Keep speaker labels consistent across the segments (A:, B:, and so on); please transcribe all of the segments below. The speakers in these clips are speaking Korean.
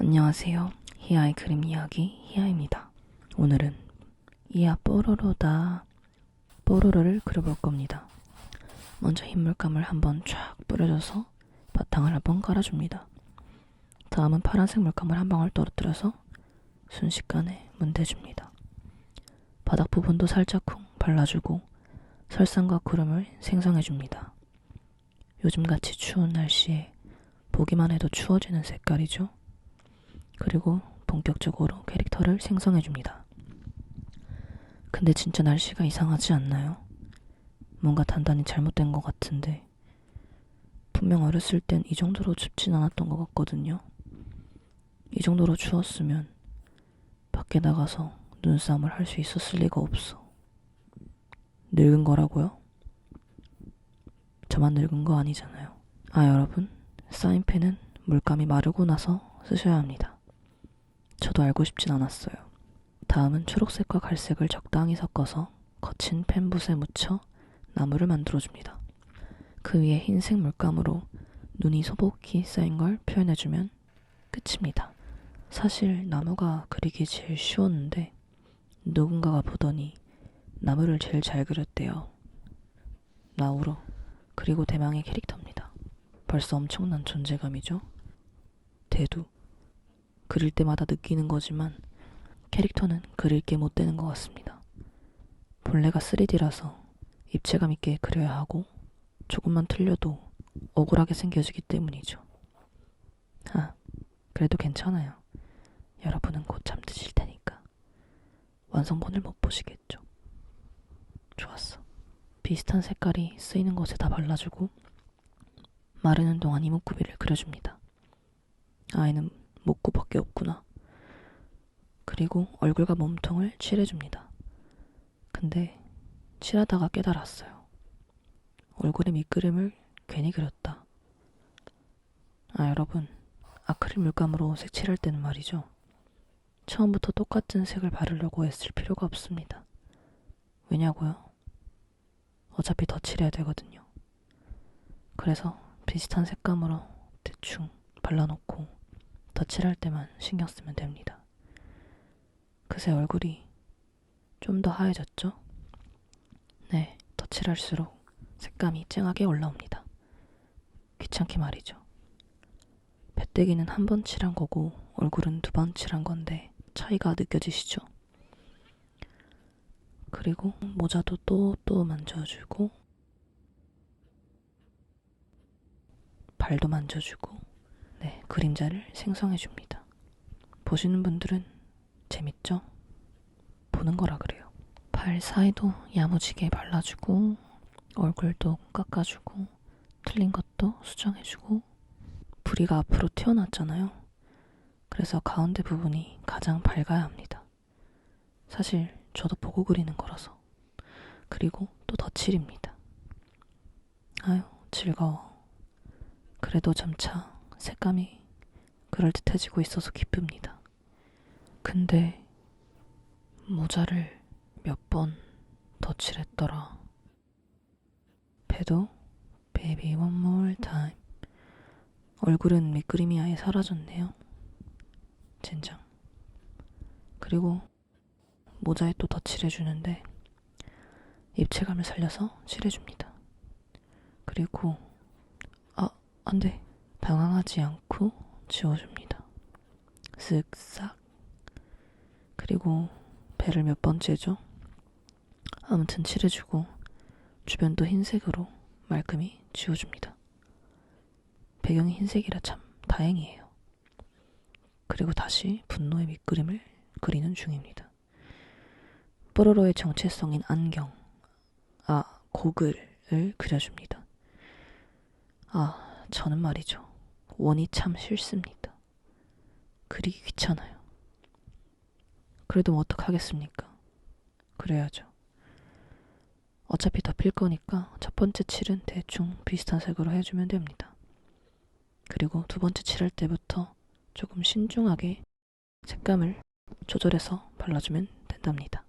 A: 안녕하세요. 히아의 그림 이야기 히아입니다. 오늘은 이야 뽀로로다 뽀로로를 그려볼 겁니다. 먼저 흰 물감을 한번 쫙 뿌려줘서 바탕을 한번 깔아줍니다. 다음은 파란색 물감을 한 방울 떨어뜨려서 순식간에 문대줍니다. 바닥 부분도 살짝쿵 발라주고 설상과 구름을 생성해줍니다. 요즘같이 추운 날씨에 보기만 해도 추워지는 색깔이죠. 그리고 본격적으로 캐릭터를 생성해줍니다. 근데 진짜 날씨가 이상하지 않나요? 뭔가 단단히 잘못된 것 같은데 분명 어렸을 땐 이 정도로 춥진 않았던 것 같거든요. 이 정도로 추웠으면 밖에 나가서 눈싸움을 할 수 있었을 리가 없어. 늙은 거라고요? 저만 늙은 거 아니잖아요. 아, 여러분. 사인펜은 물감이 마르고 나서 쓰셔야 합니다. 저도 알고 싶진 않았어요. 다음은 초록색과 갈색을 적당히 섞어서 거친 펜붓에 묻혀 나무를 만들어줍니다. 그 위에 흰색 물감으로 눈이 소복히 쌓인 걸 표현해주면 끝입니다. 사실 나무가 그리기 제일 쉬웠는데 누군가가 보더니 나무를 제일 잘 그렸대요. 나우로 그리고 대망의 캐릭터입니다. 벌써 엄청난 존재감이죠. 대두 그릴 때마다 느끼는 거지만 캐릭터는 그릴 게 못 되는 것 같습니다. 본래가 3D라서 입체감 있게 그려야 하고 조금만 틀려도 억울하게 생겨지기 때문이죠. 아, 그래도 괜찮아요. 여러분은 곧 잠드실 테니까 완성본을 못 보시겠죠. 좋았어. 비슷한 색깔이 쓰이는 곳에 다 발라주고 마르는 동안 이목구비를 그려줍니다. 아이는 목구밖에 없구나. 그리고 얼굴과 몸통을 칠해줍니다. 근데 칠하다가 깨달았어요. 얼굴에 밑그림을 괜히 그렸다. 아, 여러분. 아크릴 물감으로 색칠할 때는 말이죠. 처음부터 똑같은 색을 바르려고 애쓸 필요가 없습니다. 왜냐고요? 어차피 더 칠해야 되거든요. 그래서 비슷한 색감으로 대충 발라놓고 덧칠할 때만 신경 쓰면 됩니다. 그새 얼굴이 좀 더 하얘졌죠? 네, 덧칠할수록 색감이 쨍하게 올라옵니다. 귀찮게 말이죠. 배때기는 한 번 칠한 거고 얼굴은 두 번 칠한 건데 차이가 느껴지시죠? 그리고 모자도 또또 만져주고 발도 만져주고 네, 그림자를 생성해 줍니다. 보시는 분들은 재밌죠? 보는 거라 그래요. 발 사이도 야무지게 발라주고 얼굴도 깎아주고 틀린 것도 수정해주고 부리가 앞으로 튀어나왔잖아요. 그래서 가운데 부분이 가장 밝아야 합니다. 사실 저도 보고 그리는 거라서. 그리고 또 덧칠입니다. 아유, 즐거워. 그래도 점차 색감이 그럴듯해지고 있어서 기쁩니다. 근데 모자를 몇 번 덧칠했더라. 배도 베이비 one more. 얼굴은 밑그림이 아예 사라졌네요. 젠장. 그리고 모자에 또 덧칠해주는데 입체감을 살려서 칠해줍니다. 그리고 아, 안 돼. 당황하지 않고 지워줍니다. 쓱싹. 그리고 배를 몇 번째죠? 아무튼 칠해주고 주변도 흰색으로 말끔히 지워줍니다. 배경이 흰색이라 참 다행이에요. 그리고 다시 분노의 밑그림을 그리는 중입니다. 뽀로로의 정체성인 안경, 아, 고글을 그려줍니다. 아, 저는 말이죠. 원이 참 싫습니다. 그리기 귀찮아요. 그래도 뭐 어떡하겠습니까? 그래야죠. 어차피 덮일 거니까 첫 번째 칠은 대충 비슷한 색으로 해주면 됩니다. 그리고 두 번째 칠할 때부터 조금 신중하게 색감을 조절해서 발라주면 된답니다.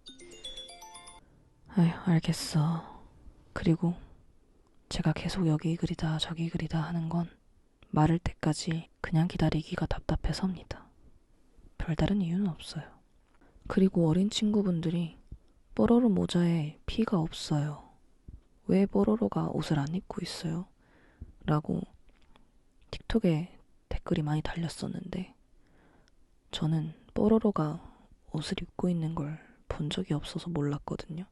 A: 아휴, 알겠어. 그리고 제가 계속 여기 그리다 저기 그리다 하는 건 마를 때까지 그냥 기다리기가 답답해서입니다. 별다른 이유는 없어요. 그리고 어린 친구분들이 뽀로로 모자에 피가 없어요. 왜 뽀로로가 옷을 안 입고 있어요? 라고 틱톡에 댓글이 많이 달렸었는데 저는 뽀로로가 옷을 입고 있는 걸 본 적이 없어서 몰랐거든요.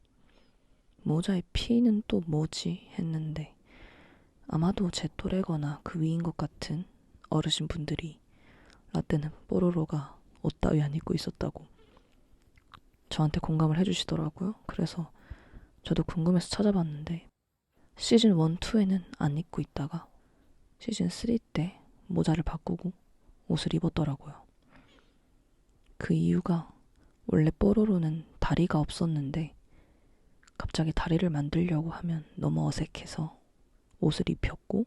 A: 모자에 피는 또 뭐지 했는데 아마도 제 또래거나 그 위인 것 같은 어르신 분들이 라떼는 뽀로로가 옷 따위 안 입고 있었다고 저한테 공감을 해주시더라고요. 그래서 저도 궁금해서 찾아봤는데 시즌 1, 2에는 안 입고 있다가 시즌 3 때 모자를 바꾸고 옷을 입었더라고요. 그 이유가 원래 뽀로로는 다리가 없었는데 갑자기 다리를 만들려고 하면 너무 어색해서 옷을 입혔고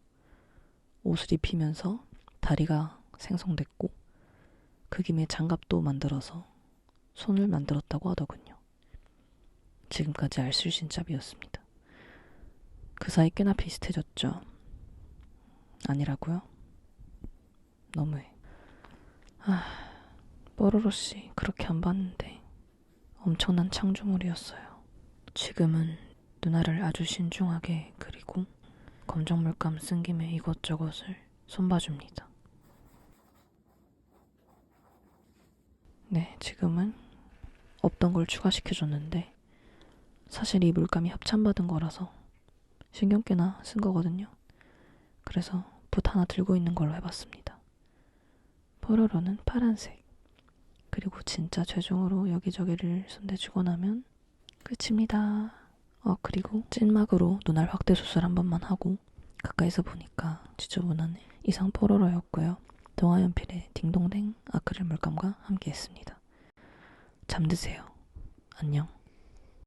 A: 옷을 입히면서 다리가 생성됐고 그 김에 장갑도 만들어서 손을 만들었다고 하더군요. 지금까지 알쓸신잡이었습니다. 그 사이 꽤나 비슷해졌죠. 아니라고요? 너무해. 아, 뽀로로 씨 그렇게 안 봤는데 엄청난 창조물이었어요. 지금은 누나를 아주 신중하게 그리고 검정 물감 쓴 김에 이것저것을 손봐줍니다. 네, 지금은 없던 걸 추가시켜줬는데 사실 이 물감이 협찬받은 거라서 신경 꽤나 쓴 거거든요. 그래서 붓 하나 들고 있는 걸로 해봤습니다. 뽀로로는 파란색. 그리고 진짜 최종으로 여기저기를 손대주고 나면 끝입니다. 어, 그리고 찐막으로 눈알 확대 수술 한 번만 하고 가까이서 보니까 지저분하네. 이상 뽀로로였고요. 동화연필의 딩동댕 아크릴 물감과 함께 했습니다. 잠드세요. 안녕.